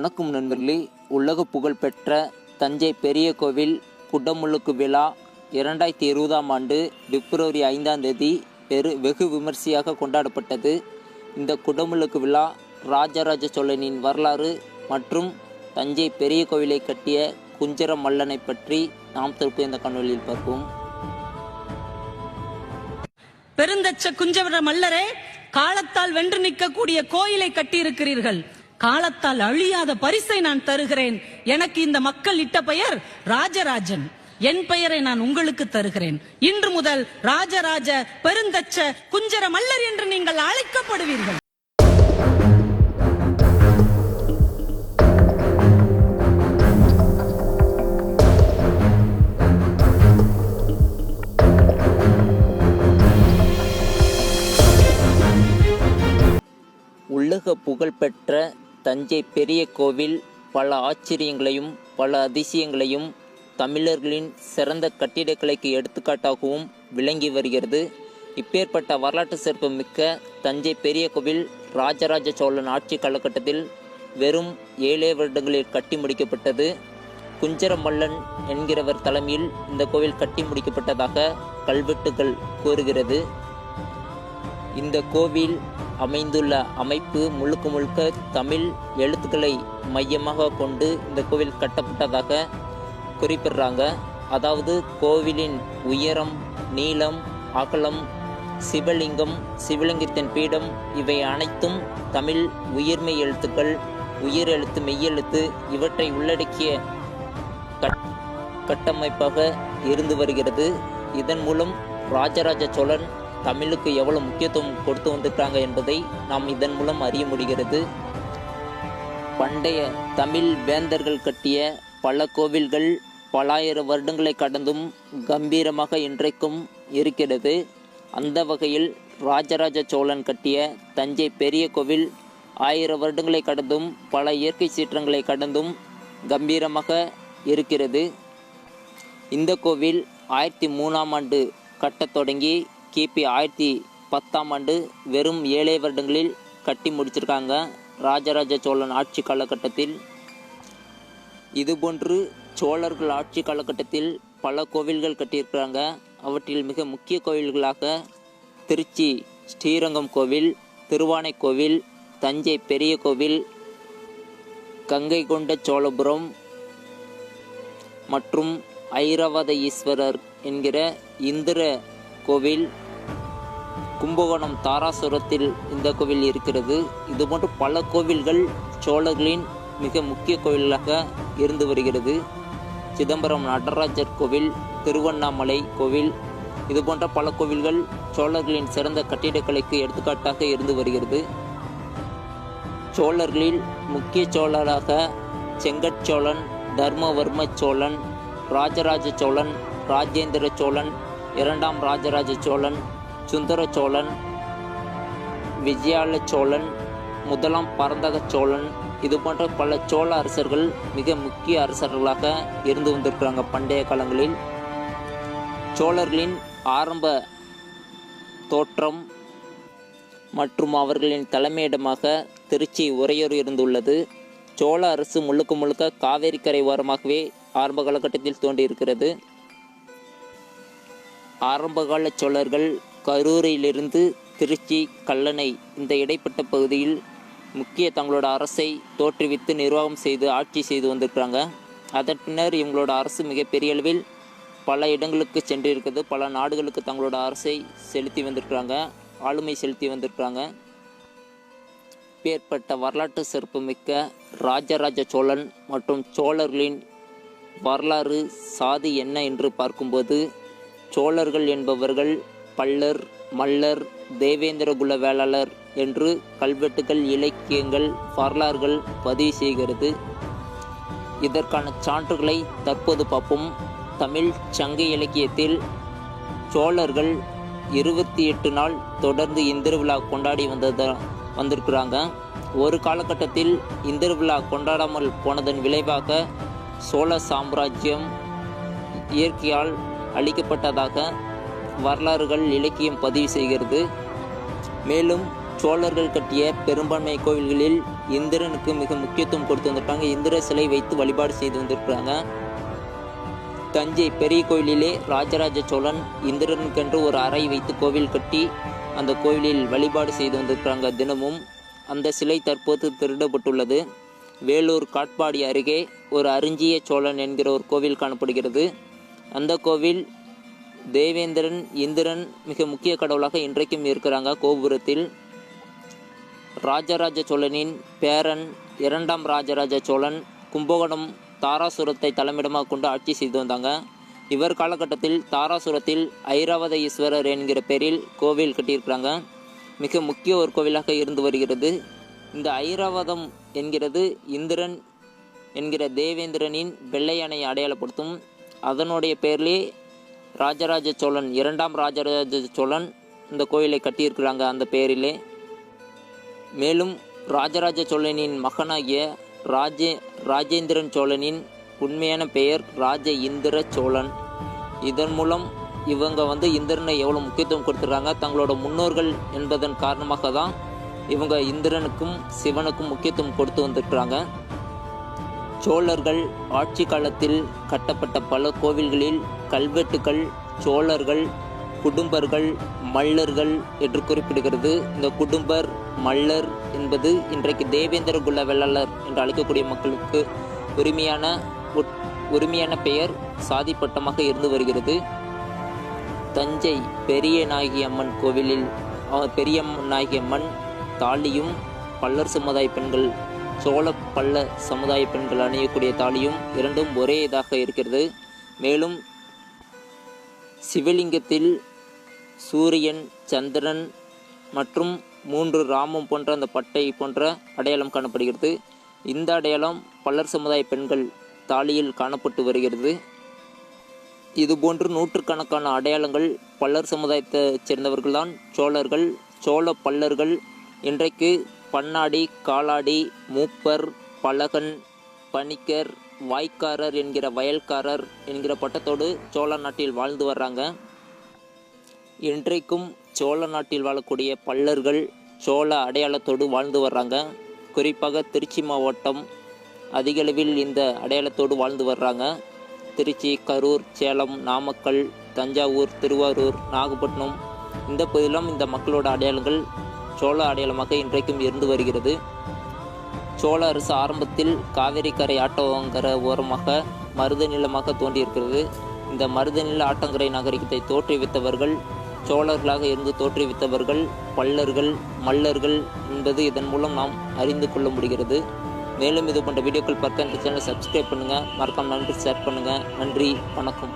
வணக்கம் நண்பர்களே. உலக புகழ்பெற்ற தஞ்சை பெரிய கோவில் குடமுழுக்கு விழா இரண்டாயிரத்தி இருபதாம் ஆண்டு பிப்ரவரி ஐந்தாம் தேதி பெரு வெகு விமர்சையாக கொண்டாடப்பட்டது. இந்த குடமுழுக்கு விழா ராஜராஜ சோழனின் வரலாறு மற்றும் தஞ்சை பெரிய கோவிலை கட்டிய குஞ்சர மல்லனை பற்றி நாம் திருப்பி இந்த காணொலியில் பார்ப்போம். பெருந்தச்ச குஞ்சவர மல்லரே காலத்தால் வென்று நிற்கக்கூடிய கோயிலை கட்டியிருக்கிறீர்கள். காலத்தால் அழியாத பரிசை நான் தருகிறேன். எனக்கு இந்த மக்கள் இட்ட பெயர் ராஜராஜன். என் பெயரை நான் உங்களுக்கு தருகிறேன். இன்று முதல் ராஜராஜ பெருந்தச்ச குஞ்சர மல்லர் என்று நீங்கள் அழைக்கப்படுவீர்கள். உலக புகழ்பெற்ற தஞ்சை பெரிய கோவில் பல ஆச்சரியங்களையும் பல அதிசயங்களையும் தமிழர்களின் சிறந்த கட்டிடக்கலைக்கு எடுத்துக்காட்டாகவும் விளங்கி வருகிறது. இப்பேற்பட்ட வரலாற்று சிறப்பு மிக்க தஞ்சை பெரிய கோவில் ராஜராஜ சோழன் ஆட்சி காலகட்டத்தில் வெறும் ஏழே வருடங்களில் கட்டி முடிக்கப்பட்டது. குஞ்சரமல்லன் என்கிறவர் தலைமையில் இந்த கோவில் கட்டி முடிக்கப்பட்டதாக கல்வெட்டுகள் கூறுகிறது. இந்த கோவில் அமைந்துள்ள அமைப்பு முழுக்க முழுக்க தமிழ் எழுத்துக்களை மையமாக கொண்டு இந்த கோவில் கட்டப்பட்டதாக குறிப்பிடுறாங்க. அதாவது கோவிலின் உயரம் நீளம் அகலம் சிவலிங்கம் சிவலிங்கத்தின் பீடம் இவை அனைத்தும் தமிழ் உயிர்மெய் எழுத்துக்கள் உயிர் எழுத்து மெய்யெழுத்து இவற்றை உள்ளடக்கிய கட்- கட்டமைப்பாக இருந்து வருகிறது. இதன் மூலம் ராஜராஜ சோழன் தமிழுக்கு எவ்வளவு முக்கியத்துவம் கொடுத்து வந்திருக்காங்க என்பதை நாம் இதன் மூலம் அறிய முடிகிறது. பண்டைய தமிழ் வேந்தர்கள் கட்டிய பல கோவில்கள் பலாயிரம் வருடங்களை கடந்தும் கம்பீரமாக இன்றைக்கும் இருக்கிறது. அந்த வகையில் ராஜராஜ சோழன் கட்டிய தஞ்சை பெரிய கோவில் ஆயிரம் வருடங்களை கடந்தும் பல இயற்கை சீற்றங்களை கடந்தும் கம்பீரமாக இருக்கிறது. இந்த கோவில் ஆயிரத்தி மூணாம் ஆண்டு கட்டத் தொடங்கி கிபி ஆயிரத்தி பத்தாம் ஆண்டு வெறும் ஏழே வருடங்களில் கட்டி முடிச்சிருக்காங்க ராஜராஜ சோழன் ஆட்சி காலகட்டத்தில். இதுபோன்று சோழர்கள் ஆட்சி காலகட்டத்தில் பல கோவில்கள் கட்டியிருக்கிறாங்க. அவற்றில் மிக முக்கிய கோவில்களாக திருச்சி ஸ்ரீரங்கம் கோவில் திருவானை கோவில் தஞ்சை பெரிய கோவில் கங்கை கொண்ட சோழபுரம் மற்றும் ஐராவத ஈஸ்வரர் என்கிற இந்திர கோவில் கும்பகோணம் தாராசுரத்தில் இந்த கோவில் இருக்கிறது. இது போன்று பல கோவில்கள் சோழர்களின் மிக முக்கிய கோவிலாக இருந்து வருகிறது. சிதம்பரம் நடராஜர் கோவில் திருவண்ணாமலை கோவில் இது போன்ற பல கோவில்கள் சோழர்களின் சிறந்த கட்டிடக்கலைக்கு எடுத்துக்காட்டாக இருந்து வருகிறது. சோழர்களில் முக்கிய சோழராக செங்கற்சோழன் தர்மவர்ம சோழன் ராஜராஜ சோழன் ராஜேந்திர சோழன் இரண்டாம் ராஜராஜ சோழன் சுந்தர சோழன் விஜயால சோழன் முதலாம் பரந்தக சோழன் இது போன்ற பல சோழ அரசர்கள் மிக முக்கிய அரசர்களாக இருந்து வந்திருக்கிறாங்க பண்டைய காலங்களில். சோழர்களின் ஆரம்ப தோற்றம் மற்றும் அவர்களின் தலைமையிடமாக திருச்சி உறையூர் இருந்துள்ளது. சோழ அரசு முழுக்க முழுக்க காவேரி கரை ஓரமாகவே ஆரம்ப காலகட்டத்தில் தோன்றியிருக்கிறது. ஆரம்பகால சோழர்கள் கரூரிலிருந்து திருச்சி கல்லணை இந்த இடைப்பட்ட பகுதியில் முக்கிய தங்களோட அரசை தோற்றுவித்து நிர்வாகம் செய்து ஆட்சி செய்து வந்திருக்கிறாங்க. அதன் பின்னர் இவங்களோட அரசு மிகப்பெரிய அளவில் பல இடங்களுக்கு சென்றிருக்கிறது பல நாடுகளுக்கு தங்களோட அரசை செலுத்தி வந்திருக்கிறாங்க. ஆளுமை செலுத்தி வந்திருக்கிறாங்க. பேர்பட்ட வரலாற்று சிறப்புமிக்க ராஜராஜ சோழன் மற்றும் சோழர்களின் வரலாறு சாதி என்ன என்று பார்க்கும்போது சோழர்கள் என்பவர்கள் பல்லர் மல்லர் தேவேந்திரகுல வேளாளர் என்று கல்வெட்டுகள் இலக்கியங்கள் வரலாறுகள் பதிவு செய்கிறது. இதற்கான சான்றுகளை தற்போது பார்ப்போம். தமிழ் சங்க இலக்கியத்தில் சோழர்கள் இருபத்தி எட்டு நாள் தொடர்ந்து இந்திர விழா கொண்டாடி வந்தத வந்திருக்கிறாங்க. ஒரு காலகட்டத்தில் இந்திர விழா கொண்டாடாமல் போனதன் விளைவாக சோழ சாம்ராஜ்யம் இயற்கையால் அளிக்கப்பட்டதாக வரலாறுகள் இலக்கியம் பதிவு செய்கிறது. மேலும் சோழர்கள் கட்டிய பெரும்பான்மை கோவில்களில் இந்திரனுக்கு மிக முக்கியத்துவம் கொடுத்து வந்திருக்காங்க இந்திர சிலை வைத்து வழிபாடு செய்து வந்திருக்கிறாங்க. தஞ்சை பெரிய கோயிலிலே ராஜராஜ சோழன் இந்திரனுக்கென்று ஒரு அறை வைத்து கோவில் கட்டி அந்த கோவிலில் வழிபாடு செய்து வந்திருக்கிறாங்க தினமும். அந்த சிலை தற்போது திருடப்பட்டுள்ளது. வேலூர் காட்பாடி அருகே ஒரு அருஞ்சிய சோழன் என்கிற ஒரு கோவில் காணப்படுகிறது. அந்த கோவில் தேவேந்திரன் இந்திரன் மிக முக்கிய கடவுளாக இன்றைக்கும் இருக்கிறாங்க. கோபுரத்தில் ராஜராஜ சோழனின் பேரன் இரண்டாம் ராஜராஜ சோழன் கும்பகோணம் தாராசுரத்தை தலைமையிடமாக கொண்டு ஆட்சி செய்து வந்தாங்க. இவர் காலகட்டத்தில் தாராசுரத்தில் ஐராவத ஈஸ்வரர் என்கிற பெயரில் கோவில் கட்டியிருக்கிறாங்க. மிக முக்கிய ஒரு கோவிலாக இருந்து வருகிறது. இந்த ஐராவதம் என்கிறது இந்திரன் என்கிற தேவேந்திரனின் வெள்ளையானை அடையாளப்படுத்தும். அதனுடைய பேர்லேயே ராஜராஜ சோழன் இரண்டாம் ராஜராஜ சோழன் இந்த கோயிலை கட்டியிருக்கிறாங்க அந்த பெயரிலே மேலும் ராஜராஜ சோழனின் மகனாகிய ராஜே ராஜேந்திரன் சோழனின் உண்மையான பெயர் ராஜ இந்திர சோழன். இதன் மூலம் இவங்க வந்து இந்திரனை எவ்வளோ முக்கியத்துவம் கொடுத்துருக்காங்க தங்களோட முன்னோர்கள் என்பதன் காரணமாக தான் இவங்க இந்திரனுக்கும் சிவனுக்கும் முக்கியத்துவம் கொடுத்து வந்திருக்கிறாங்க. சோழர்கள் ஆட்சி காலத்தில் கட்டப்பட்ட பல கோவில்களில் கல்வெட்டுக்கள் சோழர்கள் குடும்பர்கள் மல்லர்கள் என்று குறிப்பிடுகிறது. இந்த குடும்பர் மல்லர் என்பது இன்றைக்கு தேவேந்திர குல வெள்ளாளர் என்று அழைக்கக்கூடிய மக்களுக்கு உரிமையான உட்- உரிமையான பெயர் சாதி பட்டமாக இருந்து வருகிறது. தஞ்சை பெரிய நாயகி அம்மன் கோவிலில் பெரிய நாயகி அம்மன் தாலியும் பல்லர் சமுதாய பெண்கள் சோழ பல்ல சமுதாய பெண்கள் அணியக்கூடிய தாலியும் இரண்டும் ஒரே இதாக இருக்கிறது. மேலும் சிவலிங்கத்தில் சூரியன் சந்திரன் மற்றும் மூன்று ராமம் போன்ற அந்த பட்டை போன்ற அடையாளம் காணப்படுகிறது. இந்த அடையாளம் பல்லர் சமுதாய பெண்கள் தாலியில் காணப்பட்டு வருகிறது. இதுபோன்று நூற்றுக்கணக்கான அடையாளங்கள் பல்லர் சமுதாயத்தைச் சேர்ந்தவர்கள்தான். சோழர்கள் சோழ பல்லர்கள் இன்றைக்கு பண்ணாடி காலாடி மூப்பர் பலகன் பணிக்கர் வாய்க்காரர் என்கிற வயல்காரர் என்கிற பட்டத்தோடு சோழ நாட்டில் வாழ்ந்து வர்றாங்க. இன்றைக்கும் சோழ நாட்டில் வாழக்கூடிய பல்லர்கள் சோழ அடையாளத்தோடு வாழ்ந்து வர்றாங்க. குறிப்பாக திருச்சி மாவட்டம் அதிகளவில் இந்த அடையாளத்தோடு வாழ்ந்து வர்றாங்க. திருச்சி கரூர் சேலம் நாமக்கல் தஞ்சாவூர் திருவாரூர் நாகப்பட்டினம் இந்த பகுதியிலும் இந்த மக்களோட அடையாளங்கள் சோழ அடையாளமாக இன்றைக்கும் இருந்து வருகிறது. சோழ அரசு ஆரம்பத்தில் காவிரி கரை ஆட்டங்கரை ஓரமாக மருத நிலமாக தோன்றியிருக்கிறது. இந்த மருத நில ஆட்டங்கரை நாகரிகத்தை தோற்றுவித்தவர்கள் சோழர்களாக இருந்து தோற்றுவித்தவர்கள் பல்லர்கள் மல்லர்கள் என்பது இதன் மூலம் நாம் அறிந்து கொள்ள முடிகிறது. மேலும் இது போன்ற வீடியோக்கள் பார்க்க இந்த சேனலை சப்ஸ்கிரைப் பண்ணுங்கள் மறக்காமல் நன்றி ஷேர் பண்ணுங்கள் நன்றி வணக்கம்.